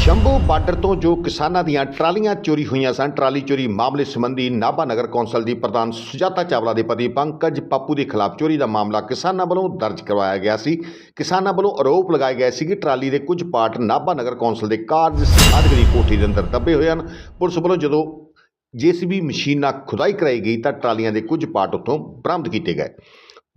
Shambhu border ਤੋਂ ਜੋ ਕਿਸਾਨਾਂ ਦੀਆਂ ਟਰਾਲੀਆਂ ਚੋਰੀ ਹੋਈਆਂ ਸਨ, ਟਰਾਲੀ ਚੋਰੀ ਮਾਮਲੇ ਸੰਬੰਧੀ ਨਾਭਾ ਨਗਰ ਕੌਂਸਲ ਦੀ ਪ੍ਰਧਾਨ ਸੁਜਾਤਾ ਚਾਵਲਾ ਦੇ ਪਤੀ ਪੰਕਜ ਪਾਪੂ ਦੇ ਖਿਲਾਫ ਚੋਰੀ ਦਾ ਮਾਮਲਾ ਕਿਸਾਨਾਂ ਵੱਲੋਂ ਦਰਜ ਕਰਵਾਇਆ ਗਿਆ ਸੀ। ਕਿਸਾਨਾਂ ਵੱਲੋਂ ਆਰੋਪ ਲਗਾਏ ਗਏ ਸੀ ਕਿ ਟਰਾਲੀ ਦੇ ਕੁਝ ਪਾਰਟ ਨਾਭਾ ਨਗਰ ਕੌਂਸਲ ਦੇ ਕਾਰਜ ਸਾਧਗਰੀ ਕੋਠੀ ਦੇ ਅੰਦਰ ਦੱਬੇ ਹੋਏ ਹਨ। ਪੁਲਿਸ ਵੱਲੋਂ ਜਦੋਂ ਜੀਸੀਬੀ ਮਸ਼ੀਨ ਨਾਲ ਖੁਦਾਈ ਕਰਾਈ ਗਈ ਤਾਂ ਟਰਾਲੀਆਂ ਦੇ ਕੁਝ ਪਾਰਟ ਉੱਥੋਂ ਬਰਾਮਦ ਕੀਤੇ ਗਏ।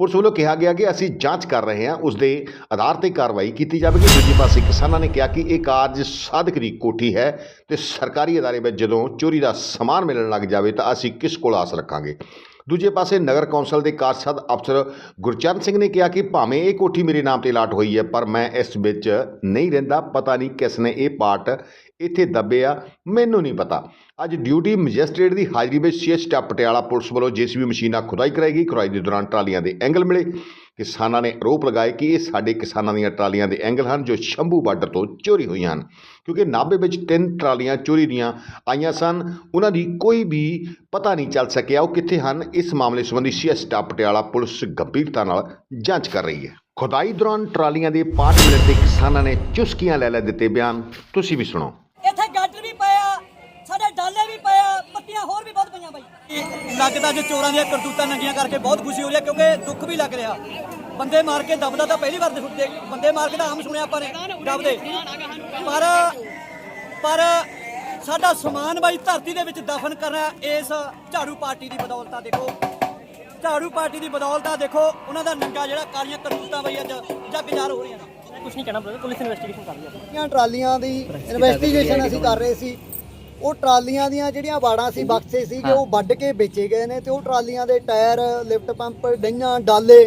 ਪੁਲਿਸ ਵੱਲੋਂ ਕਿਹਾ ਗਿਆ ਕਿ ਅਸੀਂ ਜਾਂਚ ਕਰ ਰਹੇ ਹਾਂ ਉਸ ਦੇ ਆਧਾਰ ਤੇ ਕਾਰਵਾਈ ਕੀਤੀ ਜਾਵੇਗੀ। ਦੂਜੇ ਪਾਸੇ ਕਿਸਾਨਾਂ ਨੇ ਕਿਹਾ ਕਿ ਇਹ ਕਾਰਜ ਸਾਧਕ ਦੀ ਕੋਠੀ ਹੈ ਤੇ ਸਰਕਾਰੀ ਅਦਾਰੇ ਵਿੱਚ ਜਦੋਂ ਚੋਰੀ ਦਾ ਸਮਾਨ ਮਿਲਣ ਲੱਗ ਜਾਵੇ ਤਾਂ ਅਸੀਂ ਕਿਸ ਕੋਲ ਆਸ ਰੱਖਾਂਗੇ? ਦੂਜੇ ਪਾਸੇ ਨਗਰ ਕੌਂਸਲ ਦੇ ਕਾਰਜਸਾਧ ਅਫਸਰ ਗੁਰਚਰਨ ਸਿੰਘ ਨੇ ਕਿਹਾ ਕਿ ਭਾਵੇਂ ਇਹ ਕੋਠੀ ਮੇਰੇ ਨਾਮ ਤੇ ਲਾਟ ਹੋਈ ਹੈ, ਪਰ ਮੈਂ ਇਸ ਵਿੱਚ ਨਹੀਂ ਰਹਿੰਦਾ। ਪਤਾ ਨਹੀਂ ਕਿਸ ਨੇ ਇਹ ਪਾਰਟ ਇੱਥੇ ਦੱਬੇ ਆ, ਮੈਨੂੰ ਨਹੀਂ ਪਤਾ। ਅੱਜ ਡਿਊਟੀ ਮੈਜਿਸਟ੍ਰੇਟ ਦੀ ਹਾਜ਼ਰੀ ਵਿੱਚ ਸੀਐਸ ਸਟਾਫ ਪਟਿਆਲਾ ਪੁਲਿਸ ਵੱਲੋਂ ਜੀਸੀਬੀ ਮਸ਼ੀਨ ਨਾਲ ਖੁਦਾਈ ਕਰਾਈ ਗਈ। ਖੁਦਾਈ ਦੇ ਦੌਰਾਨ ਟਰਾਲੀਆਂ ਦੇ ਐਂਗਲ ਮਿਲੇ। ਕਿਸਾਨਾਂ ਨੇ ਆਰੋਪ ਲਗਾਏ ਕਿ ਇਹ ਸਾਡੇ ਕਿਸਾਨਾਂ ਦੀਆਂ ਟਰਾਲੀਆਂ ਦੇ ਐਂਗਲ ਹਨ ਜੋ ਸ਼ੰਭੂ ਬਾਰਡਰ ਤੋਂ ਚੋਰੀ ਹੋਈਆਂ ਹਨ। ਕਿਉਂਕਿ ਨਾਭੇ ਵਿੱਚ ਤਿੰਨ ਟਰਾਲੀਆਂ ਚੋਰੀ ਦੀਆਂ ਆਈਆਂ ਸਨ, ਉਹਨਾਂ ਦੀ ਕੋਈ ਵੀ ਪਤਾ ਨਹੀਂ ਚੱਲ ਸਕਿਆ ਉਹ ਕਿੱਥੇ ਹਨ। ਇਸ ਮਾਮਲੇ ਸੰਬੰਧੀ ਸੀਐਸ ਸਟਾਫ ਪਟਿਆਲਾ ਪੁਲਿਸ ਗੰਭੀਰਤਾ ਨਾਲ ਜਾਂਚ ਕਰ ਰਹੀ ਹੈ। ਖੁਦਾਈ ਦੌਰਾਨ ਟਰਾਲੀਆਂ ਦੇ ਪਾਰਟ ਮਿਲਣ ਤੇ ਕਿਸਾਨਾਂ ਨੇ ਚੁਸਕੀਆਂ ਲੈ ਲੈ ਦਿੱਤੇ ਬਿਆਨ। ਤੁਸੀਂ ਵੀ ਸੁਣੋ ਇੱਥੇ ਗਾਡਰ ਵੀ ਪਿਆ ਸਾਡੇ ਡਾਲੇ ਵੀ ਪਿਆ ਪੱਤੀਆਂ ਹੋਰ ਵੀ ਬਹੁਤ ਪਈਆਂ ਬਾਈ। ਲੱਗਦਾ ਜੇ ਚੋਰਾਂ ਦੀਆਂ ਕਰਤੂਤਾਂ ਨੰਗੀਆਂ ਕਰਕੇ ਬਹੁਤ ਖੁਸ਼ੀ ਹੋ ਰਹੀ ਹੈ ਕਿਉਂਕਿ ਦੁੱਖ ਵੀ ਲੱਗ ਰਿਹਾ। ਬੰਦੇ ਮਾਰ ਕੇ ਦਬਦਾ ਤਾਂ ਪਹਿਲੀ ਵਾਰ ਦੇਖਦੇ ਬੰਦੇ ਮਾਰ ਕੇ ਤਾਂ ਆਮ ਸੁਣਿਆ ਆਪਾਂ ਨੇ ਦਬਦੇ। ਪਰ ਪਰ ਸਾਡਾ ਸਮਾਨ ਬਾਈ ਧਰਤੀ ਦੇ ਵਿੱਚ ਦਫਨ ਕਰਨਾ ਇਸ ਝਾੜੂ ਪਾਰਟੀ ਦੀ ਬਦੌਲਤ ਆ ਦੇਖੋ। ਝਾੜੂ ਪਾਰਟੀ ਦੀ ਬਦੌਲਤ ਆ ਦੇਖੋ। ਉਹਨਾਂ ਦਾ ਨੰਗਾ ਜਿਹੜਾ ਕਾਲੀਆਂ ਕਰਤੂਤਾਂ ਬਾਈ ਅੱਜ ਜੱਗ ਜਾਰ ਹੋ ਰਹੀਆਂ ਨੇ। ਕੁਝ ਨਹੀਂ ਕਹਿਣਾ ਬ੍ਰਦਰ ਪੁਲਿਸ ਇਨਵੈਸਟੀਗੇਸ਼ਨ ਕਰ ਰਹੀ ਹੈ। ਟਰਾਲੀਆਂ ਦੀ ਇਨਵੈਸਟੀਗੇਸ਼ਨ ਅਸੀਂ ਕਰ ਰਹੇ ਸੀ। ਉਹ ਟਰਾਲੀਆਂ ਦੀਆਂ ਜਿਹੜੀਆਂ ਬਾੜਾਂ ਸੀ ਬਕਸੇ ਸੀਗੇ ਉਹ ਵੱਢ ਕੇ ਵੇਚੇ ਗਏ ਨੇ ਤੇ ਉਹ ਟਰਾਲੀਆਂ ਦੇ ਟਾਇਰ ਲਿਫਟ ਪੰਪ ਡਈਆਂ ਡਾਲੇ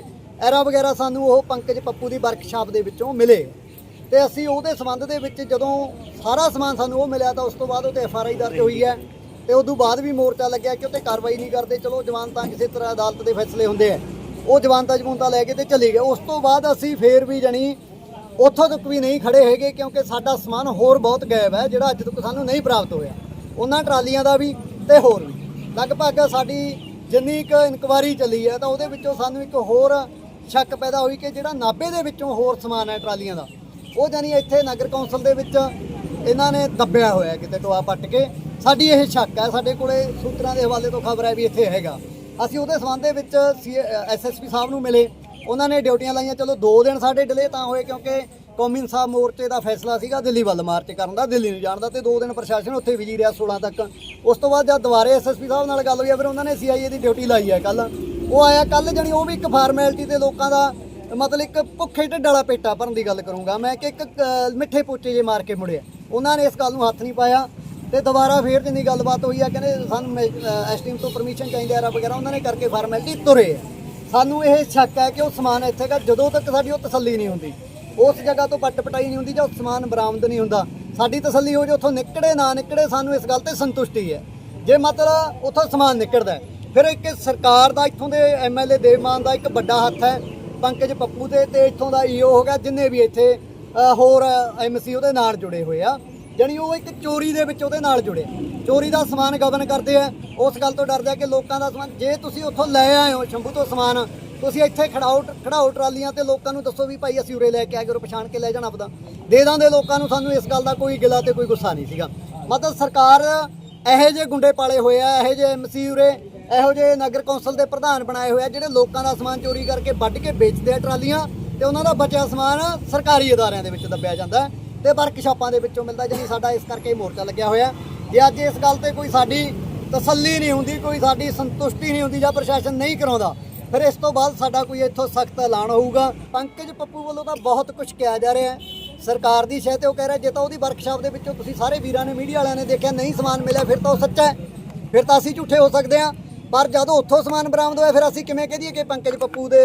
ਐਰਾ ਵਗੈਰਾ ਸਾਨੂੰ ਉਹ ਪੰਕਜ ਪੱਪੂ ਦੀ ਵਰਕਸ਼ਾਪ ਦੇ ਵਿੱਚੋਂ ਮਿਲੇ। ਤੇ ਅਸੀਂ ਉਹਦੇ ਸੰਬੰਧ ਦੇ ਵਿੱਚ ਜਦੋਂ ਸਾਰਾ ਸਮਾਨ ਸਾਨੂੰ ਉਹ ਮਿਲਿਆ ਤਾਂ ਉਸ ਤੋਂ ਬਾਅਦ ਉਹ ਤੇ ਐਫ ਆਰ ਆਈ ਦਰਜ ਹੋਈ ਹੈ ਤੇ ਤੋਂ ਬਾਅਦ ਵੀ ਮੋਰਚਾ ਲੱਗਿਆ ਕਿ ਉੱਤੇ ਕਾਰਵਾਈ ਨਹੀਂ ਕਰਦੇ ਚਲੋ ਜਵਾਨਤਾਂ ਕਿਸੇ ਤਰ੍ਹਾਂ ਅਦਾਲਤ ਦੇ ਫੈਸਲੇ ਹੁੰਦੇ ਆ। ਉਹ ਜਵਾਨਤਾਂ ਜਮੂਨਤਾਂ ਲੈ ਕੇ ਤੇ ਚਲੇ ਗਏ। ਉਸ ਤੋਂ ਬਾਅਦ ਅਸੀਂ ਫੇਰ ਵੀ ਜਣੀ ਉੱਥੋਂ ਤੱਕ ਵੀ ਨਹੀਂ ਖੜੇ ਹੈਗੇ ਕਿਉਂਕਿ ਸਾਡਾ ਸਮਾਨ ਹੋਰ ਬਹੁਤ ਗਾਇਬ ਹੈ ਜਿਹੜਾ ਅੱਜ ਤੱਕ ਸਾਨੂੰ ਨਹੀਂ ਪ੍ਰਾਪਤ ਹੋਇਆ। ਉਹਨਾਂ ਟਰਾਲੀਆਂ ਦਾ ਵੀ ਤੇ ਹੋਰ ਵੀ। ਲਗਭਗ ਸਾਡੀ ਜਿੰਨੀ ਕੁ ਇਨਕੁਆਰੀ ਚੱਲੀ ਹੈ ਤਾਂ ਉਹਦੇ ਵਿੱਚੋਂ ਸਾਨੂੰ ਇੱਕ ਹੋਰ ਸ਼ੱਕ ਪੈਦਾ ਹੋਈ ਕਿ ਜਿਹੜਾ ਨਾਭੇ ਦੇ ਵਿੱਚੋਂ ਹੋਰ ਸਮਾਨ ਹੈ ਟਰਾਲੀਆਂ ਦਾ, ਉਹ ਜਾਨੀ ਇੱਥੇ ਨਗਰ ਕੌਂਸਲ ਦੇ ਵਿੱਚ ਇਹਨਾਂ ਨੇ ਦੱਬਿਆ ਹੋਇਆ ਕਿਤੇ ਟੋਆ ਪੱਟ ਕੇ। ਸਾਡੀ ਇਹ ਸ਼ੱਕ ਹੈ, ਸਾਡੇ ਕੋਲੇ ਸੂਤਰਾਂ ਦੇ ਹਵਾਲੇ ਤੋਂ ਖਬਰ ਹੈ ਵੀ ਇੱਥੇ ਹੈਗਾ। ਅਸੀਂ ਉਹਦੇ ਸੰਬੰਧ ਦੇ ਵਿੱਚ ਐਸਐਸਪੀ ਸਾਹਿਬ ਨੂੰ ਮਿਲੇ। ਉਹਨਾਂ ਨੇ ਡਿਊਟੀਆਂ ਲਾਈਆਂ, ਚਲੋ 2 ਦਿਨ ਸਾਡੇ ਡਿਲੇ ਤਾਂ ਹੋਏ ਕਿਉਂਕਿ ਕੌਮੀ ਇਨਸਾਫ ਮੋਰਚੇ ਦਾ ਫੈਸਲਾ ਸੀਗਾ ਦਿੱਲੀ ਵੱਲ ਮਾਰਚ ਕਰਨ ਦਾ ਦਿੱਲੀ ਨੂੰ ਜਾਣ ਦਾ ਤੇ 2 ਦਿਨ ਪ੍ਰਸ਼ਾਸਨ ਉੱਥੇ ਵਿਜੀ ਰਿਹਾ 16 ਤੱਕ। ਉਸ ਤੋਂ ਬਾਅਦ ਜਦ ਦੁਬਾਰੇ ਐਸਐਸਪੀ ਸਾਹਿਬ ਨਾਲ ਗੱਲ ਹੋਈ ਆ, ਫਿਰ ਉਹਨਾਂ ਨੇ ਸੀਆਈਏ ਦੀ ਡਿਊਟੀ ਲਾਈ ਹੈ ਕੱਲ ਉਹ ਆਇਆ ਕੱਲ ਜਣੀ ਉਹ ਵੀ ਇੱਕ ਫਾਰਮੈਲਿਟੀ ਤੇ ਲੋਕਾਂ ਦਾ ਮਤਲਬ ਇੱਕ ਭੁੱਖੇ ਢਿੱਡ ਵਾਲਾ ਪੇਟਾ ਭਰਨ ਦੀ ਗੱਲ ਕਰੂੰਗਾ ਮੈਂ ਕਿ ਇੱਕ ਮਿੱਠੇ ਪੋਚੇ ਜੇ ਮਾਰ ਕੇ ਮੁੜਿਆ। ਉਹਨਾਂ ਨੇ ਇਸ ਗੱਲ ਨੂੰ ਹੱਥ ਨਹੀਂ ਪਾਇਆ ਤੇ ਦੁਬਾਰਾ ਫੇਰ ਜਿੰਨੀ ਗੱਲਬਾਤ ਹੋਈ ਆ ਕਹਿੰਦੇ ਸਾਨੂੰ ਐਸਟੀਮ ਤੋਂ ਪਰਮਿਸ਼ਨ ਚਾਹੀਦੀ ਆ ਵਗੈਰਾ ਉਹਨਾਂ ਨੇ ਕਰਕੇ ਫਾਰਮੈਲਿਟੀ ਤੁਰੇ ਆ। ਸਾਨੂੰ ਇਹ ਸ਼ੱਕ ਹੈ ਕਿ ਉਹ ਸਮਾਨ ਇੱਥੇ ਦਾ ਜਦੋਂ ਤੱਕ ਸਾਡੀ ਉਹ ਤਸੱਲੀ ਨਹੀਂ ਹੁੰਦੀ। ਉਸ ਜਗ੍ਹਾ ਤੋਂ ਪੱਟ ਪਟਾਈ ਨਹੀਂ ਹੁੰਦੀ ਜਾਂ ਸਮਾਨ ਬਰਾਮਦ ਨਹੀਂ ਹੁੰਦਾ। ਸਾਡੀ ਤਸੱਲੀ ਹੋ ਜੇ ਉੱਥੋਂ ਨਿਕੜੇ ਨਾ ਨਿਕੜੇ ਸਾਨੂੰ ਇਸ ਗੱਲ ਤੇ ਸੰਤੁਸ਼ਟੀ ਹੈ। ਜੇ ਮਤਲਬ ਉੱਥੋਂ ਸਮਾਨ ਨਿਕਲਦਾ ਫਿਰ ਇੱਕ ਸਰਕਾਰ ਦਾ ਇੱਥੋਂ ਦੇ ਐਮਐਲਏ ਦੇਵਮਾਨ ਦਾ ਇੱਕ ਵੱਡਾ ਹੱਥ ਹੈ ਪੰਕਜ ਪੱਪੂ ਦੇ ਤੇ ਇੱਥੋਂ ਦਾ ਈਓ ਹੋ ਗਿਆ ਜਿੰਨੇ ਵੀ ਇੱਥੇ ਅ, ਹੋਰ ਐਮਸੀ ਉਹਦੇ ਨਾਲ ਜੁੜੇ ਹੋਏ ਆ। ਜਾਣੀ ਉਹ ਇੱਕ ਚੋਰੀ ਦੇ ਵਿੱਚ ਉਹਦੇ ਨਾਲ ਜੁੜੇ। ਚੋਰੀ ਦਾ ਸਮਾਨ ਗਵਨ ਕਰਦੇ ਆ। ਉਸ ਗੱਲ ਤੋਂ ਡਰਦੇ ਆ ਕਿ ਲੋਕਾਂ ਦਾ ਸਮਾਨ ਜੇ ਤੁਸੀਂ ਉੱਥੋਂ ਲੈ ਆਏ ਹੋ ਸ਼ੰਭੂ ਤੋਂ ਸਮਾਨ ਤੁਸੀਂ ਇੱਥੇ ਖੜਾਓ ਖੜਾਓ ਟਰਾਲੀਆਂ ਤੇ ਲੋਕਾਂ ਨੂੰ ਦੱਸੋ ਵੀ ਭਾਈ ਅਸੀਂ ਉਰੇ ਲੈ ਕੇ ਆਏ ਕਰੋ ਪਛਾਣ ਕੇ ਲੈ ਜਾਣਾ ਆਪਦਾ। ਦੇ ਦਾਂਦੇ ਲੋਕਾਂ ਨੂੰ ਸਾਨੂੰ ਇਸ ਗੱਲ ਦਾ ਕੋਈ ਗਿਲਾ ਤੇ ਕੋਈ ਗੁੱਸਾ ਨਹੀਂ ਸੀਗਾ। ਮਤਲਬ ਸਰਕਾਰ ਇਹੋ ਜਿਹੇ ਗੁੰਡੇ ਪਾਲੇ ਹੋਏ ਆ, ਇਹੋ ਜਿਹੇ ਐਮਸੀ ਉਰੇ, ਇਹੋ ਜਿਹੇ ਨਗਰ ਕੌਂਸਲ ਦੇ ਪ੍ਰਧਾਨ ਬਣਾਏ ਹੋਏ ਆ, ਜਿਹੜੇ ਲੋਕਾਂ ਦਾ ਸਮਾਨ ਚੋਰੀ ਕਰਕੇ ਵੱਢ ਕੇ ਵੇਚਦੇ ਆ ਟਰਾਲੀਆਂ ਤੇ ਉਹਨਾਂ ਦਾ ਬਚਿਆ ਸਮਾਨ ਸਰਕਾਰੀ ਅਦਾਰਿਆਂ ਦੇ ਵਿੱਚ ਦੱਬਿਆ ਜਾਂਦਾ ਹੈ ਤੇ ਵਰਕਸ਼ਾਪਾਂ ਦੇ ਵਿੱਚੋਂ ਮਿਲਦਾ ਜਿਹੜੀ ਸਾਡਾ ਇਸ ਕਰਕੇ ਮੋਰਚਾ ਲੱਗਿਆ ਹੋਇਆ। ਜੇ ਅੱਜ ਇਸ ਗੱਲ ਤੇ ਕੋਈ ਸਾਡੀ ਤਸੱਲੀ ਨਹੀਂ ਹੁੰਦੀ, ਕੋਈ ਸਾਡੀ ਸੰਤੁਸ਼ਟੀ ਨਹੀਂ ਹੁੰਦੀ ਜਾਂ ਪ੍ਰਸ਼ਾਸਨ ਨਹੀਂ ਕਰਾਉਂਦਾ ਫਿਰ ਇਸ ਤੋਂ ਬਾਅਦ ਸਾਡਾ ਕੋਈ ਇੱਥੋਂ ਸਖਤ ਐਲਾਨ ਹੋਊਗਾ। ਪੰਕਜ ਪੱਪੂ ਵੱਲੋਂ ਤਾਂ ਬਹੁਤ ਕੁਝ ਕਿਹਾ ਜਾ ਰਿਹਾ ਹੈ। ਸਰਕਾਰ ਦੀ ਸ਼ਹਿ ਤੇ ਉਹ ਕਹਿ ਰਿਹਾ, ਜੇ ਤਾਂ ਉਹਦੀ ਵਰਕਸ਼ਾਪ ਦੇ ਵਿੱਚੋਂ ਤੁਸੀਂ ਸਾਰੇ ਵੀਰਾਂ ਨੇ ਮੀਡੀਆ ਵਾਲਿਆਂ ਨੇ ਦੇਖਿਆ, ਨਹੀਂ ਸਮਾਨ ਮਿਲਿਆ, ਫਿਰ ਤਾਂ ਉਹ ਸੱਚਾ ਹੈ। ਫਿਰ ਤਾਂ ਅਸੀਂ ਝੂਠੇ ਹੋ ਸਕਦੇ ਹਾਂ। ਪਰ ਜਦੋਂ ਉੱਥੋਂ ਸਮਾਨ ਬਰਾਮਦ ਹੋਇਆ, ਫਿਰ ਅਸੀਂ ਕਿਵੇਂ ਕਹਿ ਦਈਏ ਕਿ ਪੰਕਜ ਪੱਪੂ ਦੇ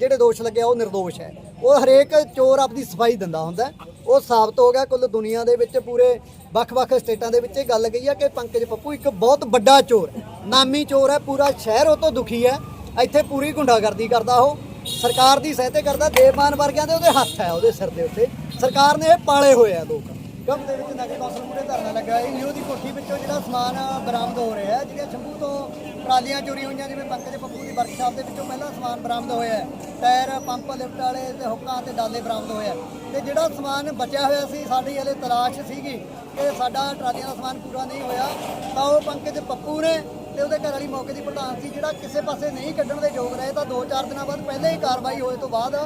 ਜਿਹੜੇ ਦੋਸ਼ ਲੱਗਿਆ, ਉਹ નિર્ਦੋਸ਼ ਹੈ। ਉਹ ਹਰੇਕ ਚੋਰ ਆਪਦੀ ਸਫ਼ਾਈ ਦਿੰਦਾ ਹੁੰਦਾ ਉਹ ਸਾਬਤ ਹੋ ਗਿਆ ਕੁੱਲ ਦੁਨੀਆ ਦੇ ਵਿੱਚ, ਪੂਰੇ ਵੱਖ-ਵੱਖ ਸਟੇਟਾਂ ਦੇ ਵਿੱਚ ਇਹ ਗੱਲ ਗਈ ਹੈ ਕਿ ਪੰਕਜ ਪੱਪੂ ਇੱਕ ਬਹੁਤ ਵੱਡਾ ਚੋਰ ਹੈ। ਨਾਮੀ ਚੋਰ ਹੈ, ਪੂਰਾ ਸ਼ਹਿਰ ਉਹ ਤੋਂ ਦੁਖੀ ਹੈ। ਇੱਥੇ ਪੂਰੀ ਗੁੰਡਾਗਰਦੀ ਕਰਦਾ ਉਹ। ਸਰਕਾਰ ਦੀ ਸਹਾਇਤਾ ਕਰਦਾ ਦੇਵਮਾਨ ਵਰਗਿਆਂ ਦੇ ਉਹਦੇ ਹੱਥ ਹੈ, ਉਹਦੇ ਸਿਰ ਦੇ ਉੱਤੇ। ਸਰਕਾਰ ਨੇ ਇਹ ਪਾਲੇ ਹੋਏ ਆ ਲੋਕ। ਗਮ ਦੇ ਵਿੱਚ ਨਗਰ ਕੌਂਸਲ ਮੂਹਰੇ ਧਰਨਾ ਲੱਗਾ ਹੈ। ਈਓ ਦੀ ਕੋਠੀ ਵਿੱਚੋਂ ਜਿਹੜਾ ਸਮਾਨ ਬਰਾਮਦ ਹੋ ਰਿਹਾ ਹੈ, ਜਿਹੜੀਆਂ ਸ਼ੰਭੂ ਤੋਂ ਟਰਾਲੀਆਂ ਚੋਰੀ ਹੋਈਆਂ, ਜਿਵੇਂ ਪੰਕਜ ਪੱਪੂ ਦੀ ਵਰਕਸ਼ਾਪ ਦੇ ਵਿੱਚੋਂ ਪਹਿਲਾਂ ਸਮਾਨ ਬਰਾਮਦ ਹੋਇਆ ਹੈ। ਟਾਇਰ, ਪੰਪ ਲਿਫਟ ਵਾਲੇ ਤੇ ਹੁੱਕਾਂ ਤੇ ਡਾਲੇ ਬਰਾਮਦ ਹੋਇਆ ਹੈ। ਤੇ ਜਿਹੜਾ ਸਮਾਨ ਬਚਿਆ ਹੋਇਆ ਸੀ, ਸਾਡੀ ਹਲੇ ਤਲਾਸ਼ ਸੀਗੀ ਕਿ ਸਾਡਾ ਟਰਾਲੀਆਂ ਦਾ ਸਮਾਨ ਪੂਰਾ ਨਹੀਂ ਹੋਇਆ, ਤਾਂ ਉਹ ਪੰਕਜ ਪੱਪੂ ਨੇ ਤੇ ਉਹਦੇ ਘਰ ਵਾਲੀ ਮੌਕੇ ਦੀ ਪ੍ਰਧਾਨ ਸੀ, ਜਿਹੜਾ ਕਿਸੇ ਪਾਸੇ ਨਹੀਂ ਕੱਢਣ ਦੇ ਯੋਗ ਰਹੇ, ਤਾਂ 2-4 ਦਿਨਾਂ ਬਾਅਦ ਪਹਿਲੇ ਹੀ ਕਾਰਵਾਈ ਹੋਏ ਤੋਂ ਬਾਅਦ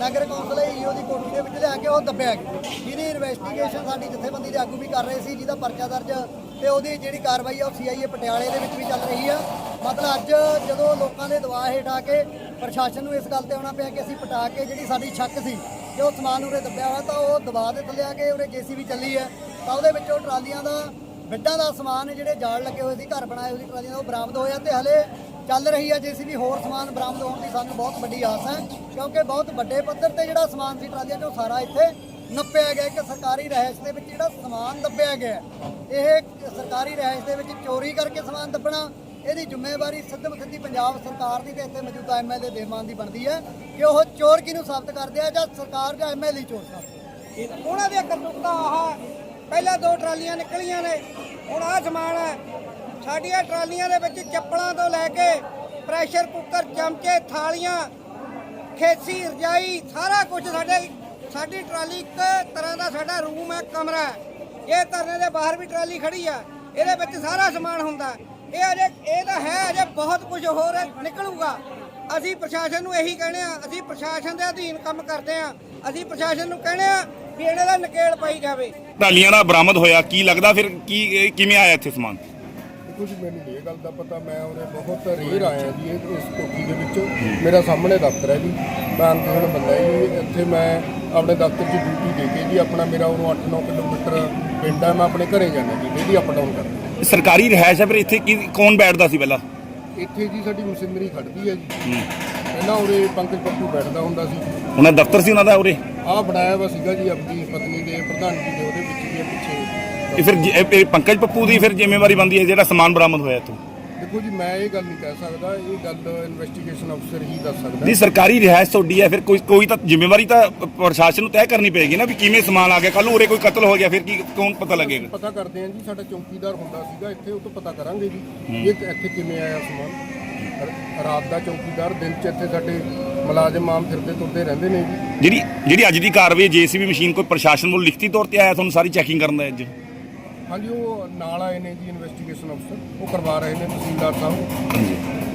ਨਗਰ ਕੌਂਸਲ ਈਓ ਦੀ ਕੋਠੀ ਦੇ ਵਿੱਚ ਲਿਆ ਕੇ ਉਹ ਦੱਬਿਆ ਗਿਆ। ਜਿਹਦੀ ਇਨਵੈਸਟੀਗੇਸ਼ਨ ਸਾਡੀ ਜਥੇਬੰਦੀ ਦੇ ਆਗੂ ਵੀ ਕਰ ਰਹੇ ਸੀ, ਜਿਹਦਾ ਪਰਚਾ ਦਰਜ ਤੇ ਉਹਦੀ ਜਿਹੜੀ ਕਾਰਵਾਈ ਆ ਉਹ ਸੀਆਈਏ ਪਟਿਆਲੇ ਦੇ ਵਿੱਚ ਵੀ ਚੱਲ ਰਹੀ ਆ। ਮਤਲਬ ਅੱਜ ਜਦੋਂ ਲੋਕਾਂ ਦੇ ਦਬਾਅ ਹੇਠ ਆ ਕੇ ਪ੍ਰਸ਼ਾਸਨ ਨੂੰ ਇਸ ਗੱਲ ਤੇ ਆਉਣਾ ਪਿਆ ਕਿ ਅਸੀਂ ਪਟਾ ਕੇ ਜਿਹੜੀ ਸਾਡੀ ਸ਼ੱਕ ਸੀ ਕਿ ਉਹ ਸਮਾਨ ਉਰੇ ਦੱਬਿਆ ਹੋਇਆ, ਤਾਂ ਉਹ ਦਬਾਅ ਦੇ ਥੱਲੇ ਆ ਕੇ ਉਰੇ ਜੀਸੀਬੀ ਚੱਲੀ ਹੈ ਤਾਂ ਉਹਦੇ ਵਿੱਚੋਂ ਟਰਾਲੀਆਂ ਦਾ ਬਿੱਡਾਂ ਦਾ ਸਮਾਨ ਜਿਹੜੇ ਜਾਲ ਲੱਗੇ ਹੋਏ ਸੀ, ਘਰ ਬਣਾਏ ਹੋਏ ਸੀ ਟਰਾਲੀਆਂ ਦਾ ਉਹ ਬਰਾਮਦ ਹੋਇਆ ਤੇ ਹਲੇ ਚੱਲ ਰਹੀ ਹੈ ਵੀ ਹੋਰ ਸਮਾਨ ਬਰਾਮਦ ਹੋਣ ਦੀ ਸਾਨੂੰ ਬਹੁਤ ਵੱਡੀ ਆਸ ਹੈ, ਕਿਉਂਕਿ ਬਹੁਤ ਵੱਡੇ ਪੱਧਰ ਤੇ ਜਿਹੜਾ ਸਮਾਨ ਸੀ ਟਰਾਲੀਆਂ ਉਹ ਸਾਰਾ ਇੱਥੇ ਨੱਪਿਆ ਗਿਆ, ਇੱਕ ਸਰਕਾਰੀ ਰਹਿਸ਼ ਦੇ ਵਿੱਚ ਜਿਹੜਾ ਸਮਾਨ ਦੱਬਿਆ ਗਿਆ ਇਹ ਸਰਕਾਰੀ ਰਹਿਸ਼ ਦੇ ਵਿੱਚ ਚੋਰੀ ਕਰਕੇ ਸਮਾਨ ਦੱਬਣਾ, ਇਹਦੀ ਜ਼ਿੰਮੇਵਾਰੀ ਸਿੱਧਮ ਸਿੱਧੀ ਪੰਜਾਬ ਸਰਕਾਰ ਦੀ ਤੇ ਇੱਥੇ ਮੌਜੂਦਾ ਐਮਐਲਏ ਦੇਵਾਨ ਦੀ ਬਣਦੀ ਹੈ ਕਿ ਉਹ ਚੋਰ ਕਿਹਨੂੰ ਸਾਬਤ ਕਰਦੇ ਆ ਜਾਂ ਸਰਕਾਰ ਜਾਂ ਐਮਐਲਏ ਚੋਰ ਸਾਬਤ ਉਹਨਾਂ ਦੇ ਕਰਤੂਤਾਂ ਆਹ ਪਹਿਲਾਂ ਦੋ ਟਰਾਲੀਆਂ ਨਿਕਲੀਆਂ ਨੇ, ਹੁਣ ਆਹ ਸਮਾਨ ਹੈ। ਸਾਡੀਆਂ ਟਰਾਲੀਆਂ ਦੇ ਵਿੱਚ ਚੱਪਲਾਂ ਤੋਂ ਲੈ ਕੇ ਪ੍ਰੈਸ਼ਰ ਕੁੱਕਰ, ਚਮਚੇ, ਥਾਲੀਆਂ, ਖੇਸੀ, ਰਜਾਈ, ਸਾਰਾ ਕੁਝ ਸਾਡੇ ਸਾਡੀ ਟਰਾਲੀ ਇੱਕ ਤਰ੍ਹਾਂ ਦਾ ਸਾਡਾ ਰੂਮ ਹੈ, ਕਮਰਾ ਹੈ। ਇਹ ਧਰਨੇ ਦੇ ਬਾਹਰ ਵੀ ਟਰਾਲੀ ਖੜੀ ਆ। ਇਹਦੇ ਵਿੱਚ ਸਾਰਾ ਸਮਾਨ ਹੁੰਦਾ। ਇਹ ਅਜੇ ਇਹ ਤਾਂ ਹੈ, ਅਜੇ ਬਹੁਤ ਕੁਝ ਹੋਰ ਨਿਕਲੂਗਾ। ਅਸੀਂ ਪ੍ਰਸ਼ਾਸਨ ਨੂੰ ਇਹੀ ਕਹਿੰਦੇ ਆ, ਅਸੀਂ ਪ੍ਰਸ਼ਾਸਨ ਦੇ ਅਧੀਨ ਕੰਮ ਕਰਦੇ ਆ। ਅਸੀਂ ਪ੍ਰਸ਼ਾਸਨ ਨੂੰ ਕਹਿੰਦੇ ਆ ਵੀ ਇਹਨਾਂ ਦਾ ਨਕੇਲ ਪਾਈ ਜਾਵੇ। ਟਰਾਲੀਆਂ ਦਾ ਬਰਾਮਦ ਹੋਇਆ ਕੀ ਲੱਗਦਾ ਫਿਰ ਕੀ ਕਿਵੇਂ ਆਇਆ ਇੱਥੇ ਸਮਾਨ? ਕੁਝ ਮੈਨੂੰ ਨਹੀਂ ਇਹ ਗੱਲ ਦਾ ਪਤਾ ਮੈਂ ਉਹਦੇ ਬਹੁਤ ਰੇਰ ਆਇਆ ਜੀ ਇਹ- ਇਸ ਕੋਠੀ ਦੇ ਵਿੱਚ। ਮੇਰਾ ਸਾਹਮਣੇ ਦਫ਼ਤਰ ਹੈ ਜੀ। ਮੈਂ ਅਨਪੜ੍ਹ ਬੰਦਾ ਜੀ ਇੱਥੇ ਮੈਂ ਆਪਣੇ ਦਫ਼ਤਰ 'ਚ ਡਿਊਟੀ ਦੇ ਕੇ ਜੀ ਆਪਣਾ ਮੇਰਾ ਉਰੋਂ 8-9 ਕਿਲੋਮੀਟਰ ਪਿੰਡ ਹੈ ਮੈਂ ਆਪਣੇ ਘਰੇ ਜਾਂਦਾ ਜੀ ਡੇਲੀ ਅਪ ਡਾਊਨ ਕਰਦਾ। ਸਰਕਾਰੀ ਰਿਹਾਇਸ਼ ਹੈ ਫਿਰ ਇੱਥੇ ਕੀ ਕੌਣ ਬੈਠਦਾ ਸੀ ਪਹਿਲਾਂ? ਇੱਥੇ ਜੀ ਸਾਡੀ ਮਸ਼ੀਨਰੀ ਖੜਦੀ ਹੈ ਜੀ। ਪਹਿਲਾਂ ਉਰੇ ਪੰਕਜ ਪੱਪੂ ਬੈਠਦਾ ਹੁੰਦਾ ਸੀ। ਉਹਨਾਂ ਦਫ਼ਤਰ ਸੀ ਉਹਨਾਂ ਦਾ ਉਰੇ? ਆਹ ਬਣਾਇਆ ਵਾ ਸੀਗਾ ਜੀ ਆਪਣੀ ਪਤਨੀ ਦੇ ਪ੍ਰਧਾਨ ਜੀ ਦੇ ਉਹਦੇ ਵਿੱਚ ਵੀ ਇਹ ਪਿੱਛੇ। ਇਹ ਫਿਰ ਜ- ਇਹ- ਇਹ ਪੰਕਜ ਪੱਪੂ ਦੀ ਫਿਰ ਜ਼ਿੰਮੇਵਾਰੀ ਬਣਦੀ ਹੈ ਜਿਹੜਾ ਸਮਾਨ ਬਰਾਮਦ ਹੋਇਆ ਇੱਥੋਂ? ਦੇਖੋ ਜੀ ਮੈਂ ਇਹ ਗੱਲ ਨਹੀਂ ਕਹਿ ਸਕਦਾ ਇਹ ਗੱਲ ਇਨਵੈਸਟੀਗੇਸ਼ਨ ਅਫਸਰ ਹੀ ਦੱਸ ਸਕਦਾ। ਨਹੀਂ ਸਰਕਾਰੀ ਰਿਹਾਇਸ਼ ਤੁਹਾਡੀ ਹੈ ਫਿਰ ਕੋਈ ਕੋਈ ਤਾਂ ਜ਼ਿੰਮੇਵਾਰੀ ਤਾਂ ਪ- ਪ੍ਰਸ਼ਾਸਨ ਨੂੰ ਤੈਅ ਕਰਨੀ ਪਏਗੀ ਨਾ ਵੀ ਕਿਵੇਂ ਸਮਾਨ ਆ ਗਿਆ ਕੱਲ ਨੂੰ ਉਰੇ ਕੋਈ ਕਤਲ ਹੋ ਗਿਆ ਫਿਰ ਕੀ ਕੌਣ ਪਤਾ ਲੱਗੇਗਾ? ਪਤਾ ਕਰਦੇ ਹਾਂ ਜੀ ਸਾਡਾ ਚੌਕੀਦਾਰ ਹੁੰਦਾ ਸੀਗਾ ਇੱਥੇ ਉਹ ਤੋਂ ਪਤਾ ਕਰਾਂਗੇ ਜੀ ਇਹ ਇੱਥੇ ਕਿਵੇਂ ਆਇਆ ਸਮਾਨ। ਰਾਤ ਦਾ ਚੌਕੀਦਾਰ ਦਿਨ ਚ ਇੱਥੇ ਸਾਡੇ ਮੁਲਾਜ਼ਮ ਆਮ ਫਿਰਦੇ ਤੁਰਦੇ ਰਹਿੰਦੇ ਨੇ ਜੀ। ਜਿਹੜੀ ਜਿਹੜੀ ਅੱਜ ਦੀ ਕਾਰਵਾਈ ਜੀਸੀਬੀ ਮਸ਼ੀਨ ਕੋਈ ਪ੍ਰਸ਼ਾਸਨ ਵੱਲੋਂ ਲਿਖਤੀ ਤੌਰ ਤੇ ਆਇਆ ਤੁਹਾਨੂੰ ਸਾਰੀ ਚੈਕਿੰਗ ਕਰਨ ਦਾ ਅੱਜ? ਹਾਂਜੀ ਉਹ ਨਾਲ ਆਏ ਨੇ ਜੀ ਇਨਵੈਸਟੀਗੇਸ਼ਨ ਅਫਸਰ ਉਹ ਕਰਵਾ ਰਹੇ ਨੇ ਤਹਿਸੀਲਦਾਰ ਸਾਹਿਬ।